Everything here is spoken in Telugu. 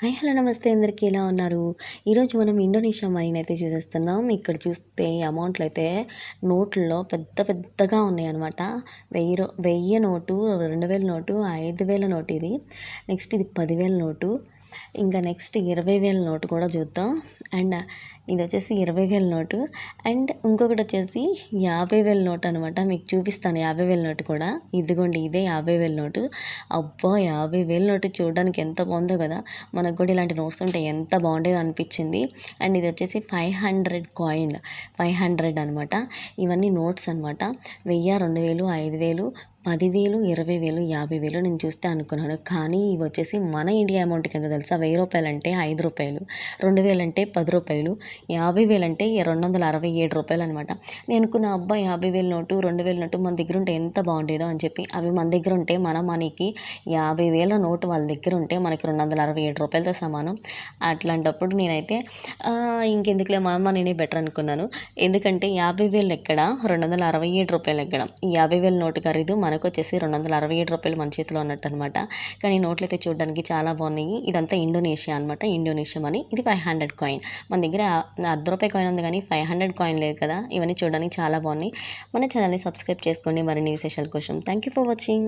హాయ్ హలో నమస్తే. అందరికీ ఎలా ఉన్నారు? ఈరోజు మనం ఇండోనేషియా మైన్ అయితే చూసేస్తున్నాం. ఇక్కడ చూస్తే అమౌంట్లు అయితే నోట్లలో పెద్ద పెద్దగా ఉన్నాయి అనమాట వెయ్యి వెయ్యి నోటు రెండు వేల నోటు ఐదు వేల నోటు ఇది. నెక్స్ట్ ఇది పదివేల నోటు. ఇంకా నెక్స్ట్ ఇరవై వేల నోటు కూడా చూద్దాం. అండ్ ఇది వచ్చేసి ఇరవై వేల నోటు. అండ్ ఇంకొకటి వచ్చేసి యాభై వేల నోటు అనమాట మీకు చూపిస్తాను యాభై వేల నోటు కూడా. ఇదిగోండి ఇదే యాభై వేల నోటు. అబ్బా యాభై వేల నోటు చూడడానికి ఎంత బాగుందో కదా. మనకు కూడా ఇలాంటి నోట్స్ ఉంటే ఎంత బాగుండేది అనిపించింది. అండ్ ఇది వచ్చేసి five hundred coin. Five hundred అనమాట ఇవన్నీ నోట్స్ అనమాట వెయ్యి రెండు వేలు ఐదు వేలు పదివేలు ఇరవై వేలు యాభై వేలు నేను చూస్తే అనుకున్నాను. కానీ ఇవి వచ్చేసి మన ఇండియా అమౌంట్కి ఎంత తెలుసా? వెయ్యి రూపాయలు అంటే ఐదు రూపాయలు రెండు వేలు అంటే పది రూపాయలు యాభై వేలు అంటే రెండు వందల అరవై ఏడు రూపాయలు అనమాట నేను అనుకున్న అబ్బాయి యాభై వేల నోటు రెండు వేల నోటు మన దగ్గర ఉంటే ఎంత బాగుండేదో అని చెప్పి అవి మన దగ్గర ఉంటే మన మనీకి యాభై వేల నోటు వాళ్ళ దగ్గర ఉంటే మనకి రెండు వందల అరవై ఏడు రూపాయలతో సమానం. అట్లాంటప్పుడు నేనైతే ఇంకెందుకులే మా అమ్మ నేనే బెటర్ అనుకున్నాను. ఎందుకంటే యాభై వేలు ఎక్కడ? రెండు వందల అరవై ఏడు రూపాయలు ఎక్కడ. యాభై వేల నోటు ఖరీదు మనకు వచ్చేసి రెండు వందల అరవై ఏడు రూపాయలు మన చేతిలో ఉన్నట్టు అనమాట కానీ నోట్లు అయితే చూడడానికి చాలా బాగున్నాయి. ఇదంతా ఇండోనేషియా అనమాట ఇండోనేషియా అని ఇది ఫైవ్ హండ్రెడ్ కాయిన్. మన దగ్గర అర్ధ రూపాయి కాయిన్ ఉంది కానీ ఫైవ్ హండ్రెడ్ కాయిన్ లేదు కదా. ఇవన్నీ చూడడానికి చాలా బాగున్నాయి. మన ఛానల్ని సబ్స్క్రైబ్ చేసుకోండి. మరిన్ని విశేషాల కోసం. Thank you for watching.